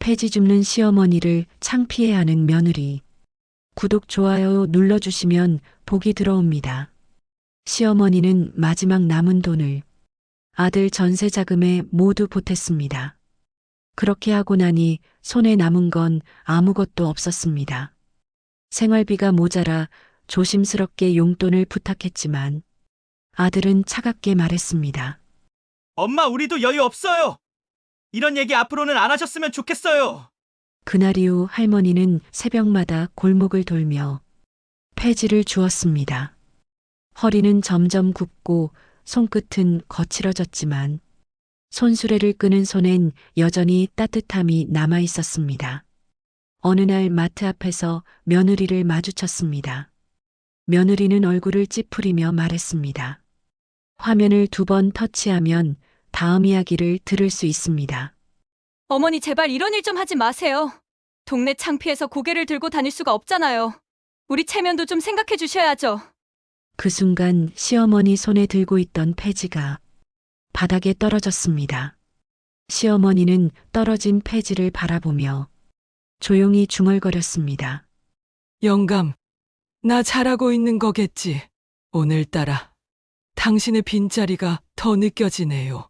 폐지 줍는 시어머니를 창피해하는 며느리. 구독, 좋아요 눌러주시면 복이 들어옵니다. 시어머니는 마지막 남은 돈을 아들 전세 자금에 모두 보탰습니다. 그렇게 하고 나니 손에 남은 건 아무것도 없었습니다. 생활비가 모자라 조심스럽게 용돈을 부탁했지만 아들은 차갑게 말했습니다. 엄마, 우리도 여유 없어요. 이런 얘기 앞으로는 안 하셨으면 좋겠어요. 그날 이후 할머니는 새벽마다 골목을 돌며 폐지를 주었습니다. 허리는 점점 굽고 손끝은 거칠어졌지만 손수레를 끄는 손엔 여전히 따뜻함이 남아 있었습니다. 어느 날 마트 앞에서 며느리를 마주쳤습니다. 며느리는 얼굴을 찌푸리며 말했습니다. 화면을 두 번 터치하면 다음 이야기를 들을 수 있습니다. 어머니 제발 이런 일 좀 하지 마세요. 동네 창피해서 고개를 들고 다닐 수가 없잖아요. 우리 체면도 좀 생각해 주셔야죠. 그 순간 시어머니 손에 들고 있던 폐지가 바닥에 떨어졌습니다. 시어머니는 떨어진 폐지를 바라보며 조용히 중얼거렸습니다. 영감, 나 잘하고 있는 거겠지. 오늘따라 당신의 빈자리가 더 느껴지네요.